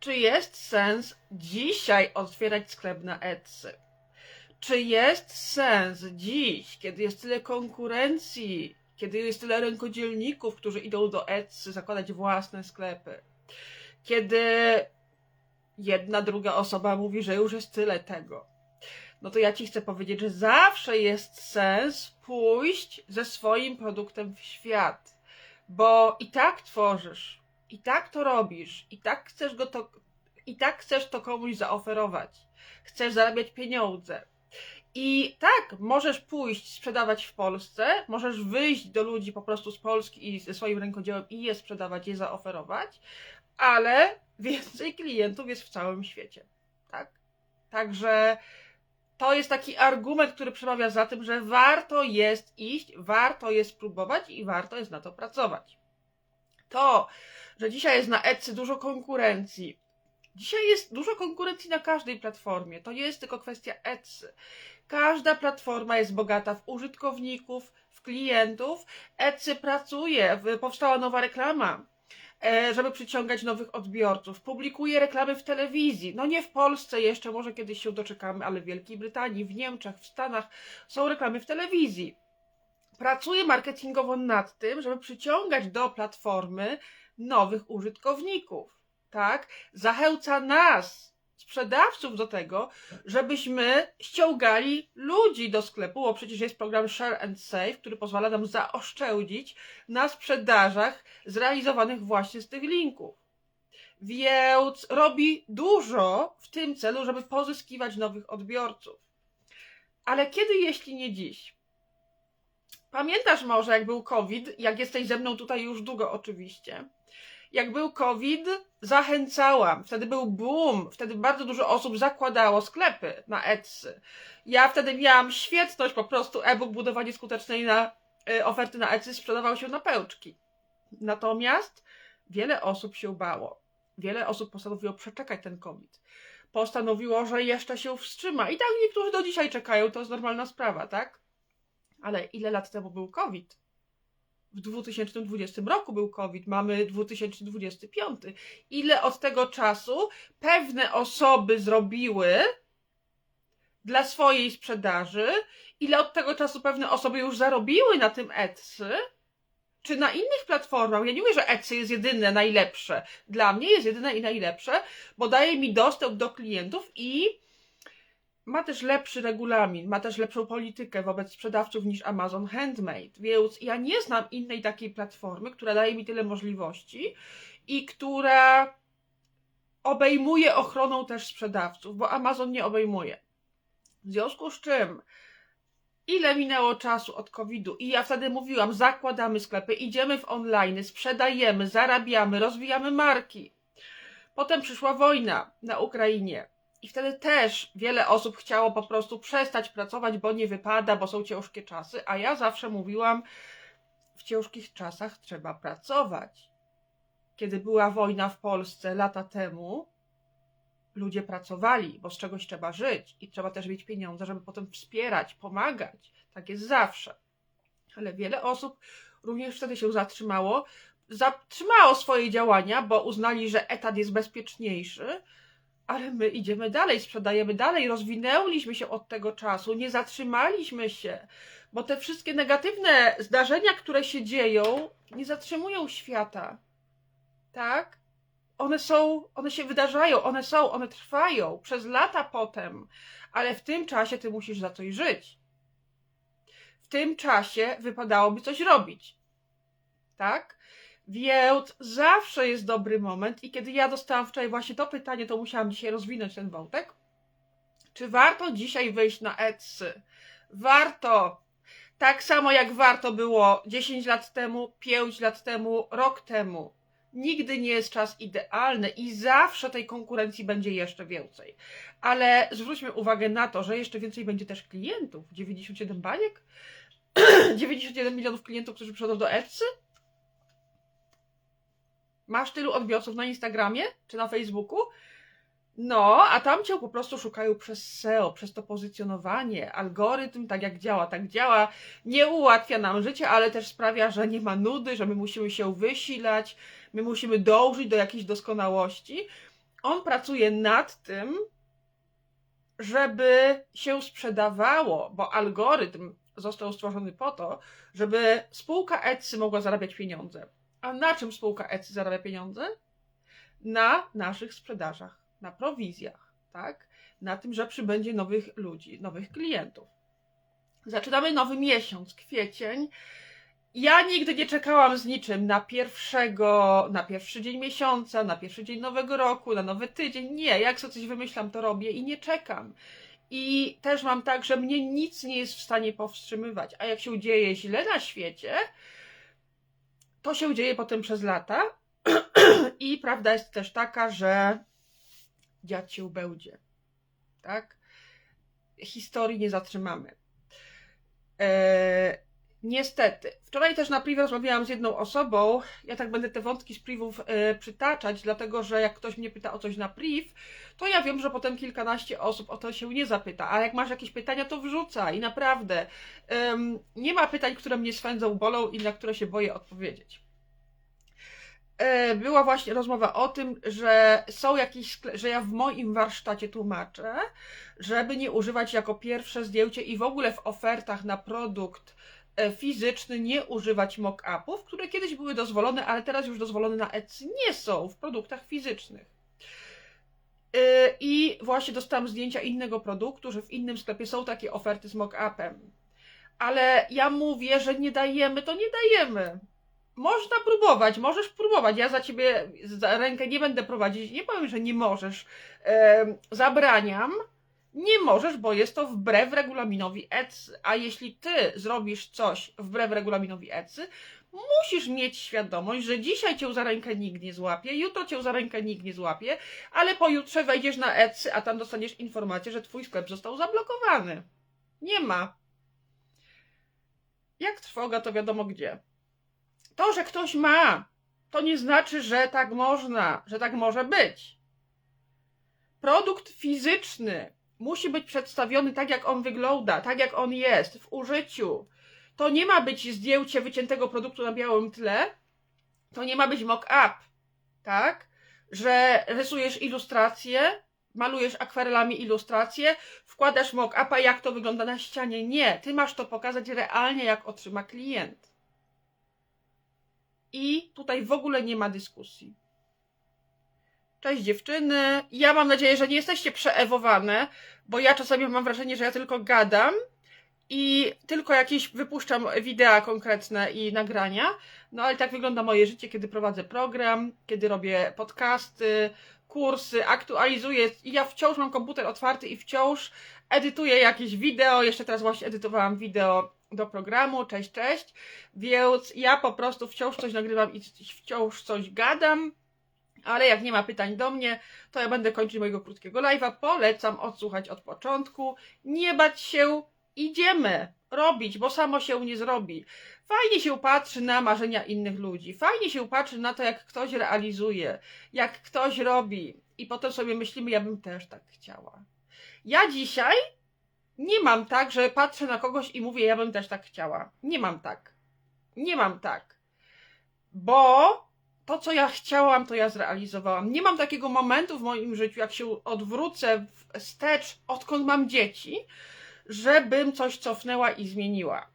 Czy jest sens dzisiaj otwierać sklep na Etsy? Czy jest sens dziś, kiedy jest tyle konkurencji, kiedy jest tyle rękodzielników, którzy idą do Etsy zakładać własne sklepy? Kiedy jedna, druga osoba mówi, że już jest tyle tego. No to ja ci chcę powiedzieć, że zawsze jest sens pójść ze swoim produktem w świat, bo i tak tworzysz, i tak to robisz, i tak chcesz go to, i tak chcesz to komuś zaoferować. Chcesz zarabiać pieniądze. I tak, możesz pójść sprzedawać w Polsce, możesz wyjść do ludzi po prostu z Polski i ze swoim rękodziełem i je sprzedawać, je zaoferować, ale więcej klientów jest w całym świecie. Tak? Także to jest taki argument, który przemawia za tym, że warto jest iść, warto jest próbować i warto jest na to pracować. To, że dzisiaj jest na Etsy dużo konkurencji, Dzisiaj jest dużo konkurencji na każdej platformie. To nie jest tylko kwestia Etsy. Każda platforma jest bogata w użytkowników, w klientów. Etsy pracuje, powstała nowa reklama, e, żeby przyciągać nowych odbiorców. Publikuje reklamy w telewizji. No nie w Polsce jeszcze, może kiedyś się doczekamy, ale w Wielkiej Brytanii, w Niemczech, w Stanach są reklamy w telewizji. Pracuje marketingowo nad tym, żeby przyciągać do platformy nowych użytkowników tak, zachęca nas, sprzedawców, do tego, żebyśmy ściągali ludzi do sklepu, bo przecież jest program Share and Save, który pozwala nam zaoszczędzić na sprzedażach zrealizowanych właśnie z tych linków. Więc robi dużo w tym celu, żeby pozyskiwać nowych odbiorców. Ale kiedy, jeśli nie dziś? Pamiętasz może, jak był COVID, jak jesteś ze mną tutaj już długo, oczywiście jak był COVID, zachęcałam. Wtedy był boom, wtedy bardzo dużo osób zakładało sklepy na Etsy. Ja wtedy miałam świetność, po prostu e-book budowanie skutecznej na y, oferty na Etsy sprzedawał się na pełczki. Natomiast wiele osób się bało. Wiele osób postanowiło przeczekać ten COVID. Postanowiło, że jeszcze się wstrzyma. I tak niektórzy do dzisiaj czekają, to jest normalna sprawa, tak? Ale ile lat temu był COVID? w 2020 roku był COVID, mamy 2025. Ile od tego czasu pewne osoby zrobiły dla swojej sprzedaży, ile od tego czasu pewne osoby już zarobiły na tym Etsy, czy na innych platformach. Ja nie mówię, że Etsy jest jedyne, najlepsze. Dla mnie jest jedyne i najlepsze, bo daje mi dostęp do klientów i ma też lepszy regulamin, ma też lepszą politykę wobec sprzedawców niż Amazon Handmade, więc ja nie znam innej takiej platformy, która daje mi tyle możliwości i która obejmuje ochroną też sprzedawców, bo Amazon nie obejmuje. W związku z czym, ile minęło czasu od COVID-u i ja wtedy mówiłam, zakładamy sklepy, idziemy w online, sprzedajemy, zarabiamy, rozwijamy marki. Potem przyszła wojna na Ukrainie i wtedy też wiele osób chciało po prostu przestać pracować, bo nie wypada, bo są ciężkie czasy, a ja zawsze mówiłam, w ciężkich czasach trzeba pracować. Kiedy była wojna w Polsce lata temu, ludzie pracowali, bo z czegoś trzeba żyć i trzeba też mieć pieniądze, żeby potem wspierać, pomagać. Tak jest zawsze. Ale wiele osób również wtedy się zatrzymało, zatrzymało swoje działania, bo uznali, że etat jest bezpieczniejszy, ale my idziemy dalej, sprzedajemy dalej, rozwinęliśmy się od tego czasu, nie zatrzymaliśmy się, bo te wszystkie negatywne zdarzenia, które się dzieją, nie zatrzymują świata. Tak? One są, one się wydarzają, one są, one trwają przez lata potem, ale w tym czasie ty musisz za coś żyć. W tym czasie wypadałoby coś robić. Tak? Więc zawsze jest dobry moment i kiedy ja dostałam wczoraj właśnie to pytanie, to musiałam dzisiaj rozwinąć ten wątek. Czy warto dzisiaj wyjść na Etsy? Warto! Tak samo jak warto było 10 lat temu, 5 lat temu, rok temu. Nigdy nie jest czas idealny i zawsze tej konkurencji będzie jeszcze więcej. Ale zwróćmy uwagę na to, że jeszcze więcej będzie też klientów. 97 baniek? 91 milionów klientów, którzy przychodzą do Etsy? Masz tylu odbiorców na Instagramie czy na Facebooku? No, a tam cię po prostu szukają przez SEO, przez to pozycjonowanie. Algorytm, tak jak działa, tak działa. Nie ułatwia nam życia, ale też sprawia, że nie ma nudy, że my musimy się wysilać, my musimy dążyć do jakiejś doskonałości. on pracuje nad tym, żeby się sprzedawało, bo algorytm został stworzony po to, żeby spółka Etsy mogła zarabiać pieniądze. A na czym spółka Etsy zarabia pieniądze? Na naszych sprzedażach, na prowizjach, tak? Na tym, że przybędzie nowych ludzi, nowych klientów. Zaczynamy nowy miesiąc, kwiecień. Ja nigdy nie czekałam z niczym na pierwszego, na pierwszy dzień miesiąca, na pierwszy dzień nowego roku, na nowy tydzień. Nie, jak sobie coś wymyślam, to robię i nie czekam. I też mam tak, że mnie nic nie jest w stanie powstrzymywać. A jak się dzieje źle na świecie, to się dzieje potem przez lata. I prawda jest też taka, że dziać się będzie. Tak? Historii nie zatrzymamy. Eee, niestety. Wczoraj też na privie rozmawiałam z jedną osobą. Ja tak będę te wątki z privów e, przytaczać, dlatego że jak ktoś mnie pyta o coś na priv, to ja wiem, że potem kilkanaście osób o to się nie zapyta. A jak masz jakieś pytania, to wrzuca i naprawdę em, nie ma pytań, które mnie swędzą, bolą i na które się boję odpowiedzieć. E, była właśnie rozmowa o tym, że są jakieś, że ja w moim warsztacie tłumaczę, żeby nie używać jako pierwsze zdjęcie i w ogóle w ofertach na produkt fizyczny nie używać mock-upów, które kiedyś były dozwolone, ale teraz już dozwolone na Etsy nie są w produktach fizycznych. E, I właśnie dostałam zdjęcia innego produktu, że w innym sklepie są takie oferty z mock-upem. Ale ja mówię, że nie dajemy, to nie dajemy. Można próbować, możesz próbować. Ja za ciebie za rękę nie będę prowadzić. Nie powiem, że nie możesz. Em, zabraniam. Nie możesz, bo jest to wbrew regulaminowi Etsy. A jeśli ty zrobisz coś wbrew regulaminowi Etsy, musisz mieć świadomość, że dzisiaj cię za rękę nikt nie złapie, jutro cię za rękę nikt nie złapie, ale pojutrze wejdziesz na Etsy, a tam dostaniesz informację, że twój sklep został zablokowany. Nie ma. Jak trwoga, to wiadomo gdzie. To, że ktoś ma, to nie znaczy, że tak można, że tak może być. Produkt fizyczny musi być przedstawiony tak, jak on wygląda, tak, jak on jest w użyciu. To nie ma być zdjęcie wyciętego produktu na białym tle, to nie ma być mock-up, tak? Że rysujesz ilustrację, malujesz akwarelami ilustrację, wkładasz mock-upa, jak to wygląda na ścianie. Nie, ty masz to pokazać realnie, jak otrzyma klient. I tutaj w ogóle nie ma dyskusji. Cześć dziewczyny. Ja mam nadzieję, że nie jesteście przeewowane, bo ja czasami mam wrażenie, że ja tylko gadam i tylko jakieś wypuszczam wideo konkretne i nagrania. No ale tak wygląda moje życie, kiedy prowadzę program, kiedy robię podcasty, kursy, aktualizuję. I ja wciąż mam komputer otwarty i wciąż edytuję jakieś wideo. Jeszcze teraz właśnie edytowałam wideo do programu. Cześć, cześć. Więc ja po prostu wciąż coś nagrywam i wciąż coś gadam. Ale jak nie ma pytań do mnie, to ja będę kończyć mojego krótkiego live'a. Polecam odsłuchać od początku. Nie bać się, idziemy robić, bo samo się nie zrobi. Fajnie się patrzy na marzenia innych ludzi. Fajnie się patrzy na to, jak ktoś realizuje, jak ktoś robi. I potem sobie myślimy, ja bym też tak chciała. Ja dzisiaj nie mam tak, że patrzę na kogoś i mówię, ja bym też tak chciała. Nie mam tak. Nie mam tak. Bo to, co ja chciałam, to ja zrealizowałam. Nie mam takiego momentu w moim życiu, jak się odwrócę wstecz, odkąd mam dzieci, żebym coś cofnęła i zmieniła.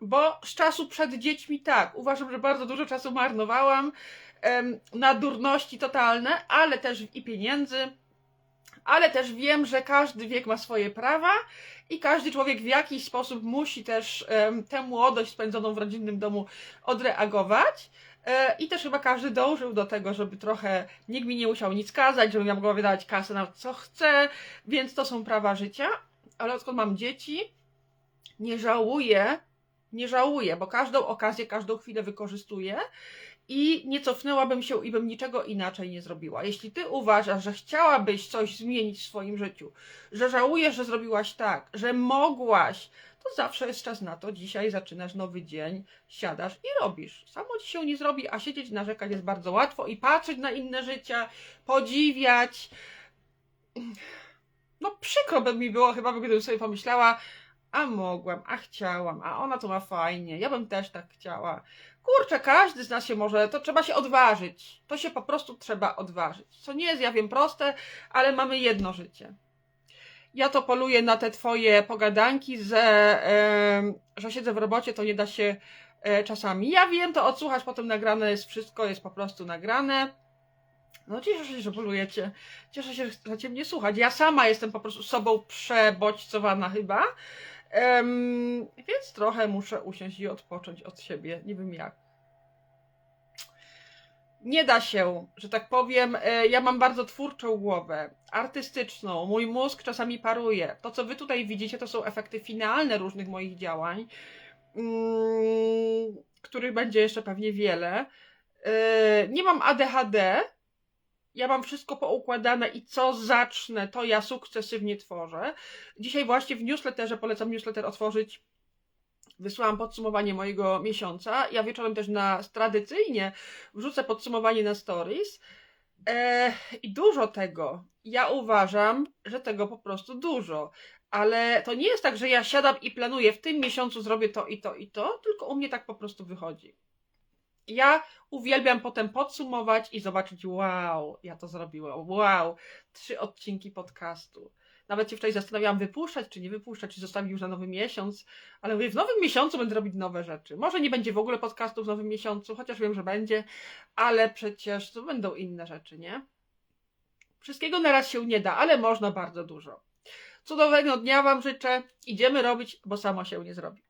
Bo z czasu przed dziećmi tak, uważam, że bardzo dużo czasu marnowałam em, na durności totalne, ale też i pieniędzy, ale też wiem, że każdy wiek ma swoje prawa i każdy człowiek w jakiś sposób musi też tę młodość spędzoną w rodzinnym domu odreagować. E, I też chyba każdy dążył do tego, żeby trochę nikt mi nie musiał nic kazać, żebym ja mogła wydawać kasę na co chcę, więc to są prawa życia. Ale odkąd mam dzieci, nie żałuję, nie żałuję, bo każdą okazję, każdą chwilę wykorzystuję i nie cofnęłabym się i bym niczego inaczej nie zrobiła. Jeśli ty uważasz, że chciałabyś coś zmienić w swoim życiu, że żałujesz, że zrobiłaś tak, że mogłaś, to zawsze jest czas na to. Dzisiaj zaczynasz nowy dzień, siadasz i robisz. Samo ci się nie zrobi, a siedzieć, narzekać jest bardzo łatwo i patrzeć na inne życia, podziwiać. No przykro by mi było chyba, gdybym sobie pomyślała, a mogłam, a chciałam, a ona to ma fajnie, ja bym też tak chciała. Kurczę, każdy z nas się może, to trzeba się odważyć. To się po prostu trzeba odważyć. Co nie jest, ja wiem, proste, ale mamy jedno życie. Ja to poluję na te twoje pogadanki, że, em, że siedzę w robocie, to nie da się e, czasami. Ja wiem, to odsłuchać potem nagrane jest wszystko, jest po prostu nagrane. No cieszę się, że polujecie. Cieszę się, że chcecie mnie słuchać. Ja sama jestem po prostu sobą przebodźcowana chyba. Em, więc trochę muszę usiąść i odpocząć od siebie. Nie wiem jak. Nie da się, że tak powiem. e, Ja mam bardzo twórczą głowę, artystyczną. Mój mózg czasami paruje. To, co wy tutaj widzicie, to są efekty finalne różnych moich działań, mm, których będzie jeszcze pewnie wiele. E, Nie mam ADHD. Ja mam wszystko poukładane i co zacznę, to ja sukcesywnie tworzę. Dzisiaj właśnie w newsletterze polecam newsletter otworzyć. Wysłałam podsumowanie mojego miesiąca. Ja wieczorem też na tradycyjnie wrzucę podsumowanie na stories. E, I dużo tego. Ja uważam, że tego po prostu dużo. Ale to nie jest tak, że ja siadam i planuję, w tym miesiącu zrobię to i to i to, tylko u mnie tak po prostu wychodzi. Ja uwielbiam potem podsumować i zobaczyć, wow, ja to zrobiłam, wow, trzy odcinki podcastu. Nawet się wczoraj zastanawiałam, wypuszczać czy nie wypuszczać, czy zostawić już na nowy miesiąc, ale mówię, w nowym miesiącu będę robić nowe rzeczy. Może nie będzie w ogóle podcastu w nowym miesiącu, chociaż wiem, że będzie, ale przecież to będą inne rzeczy, nie? Wszystkiego naraz się nie da, ale można bardzo dużo. Cudownego dnia Wam życzę. Idziemy robić, bo samo się nie zrobi.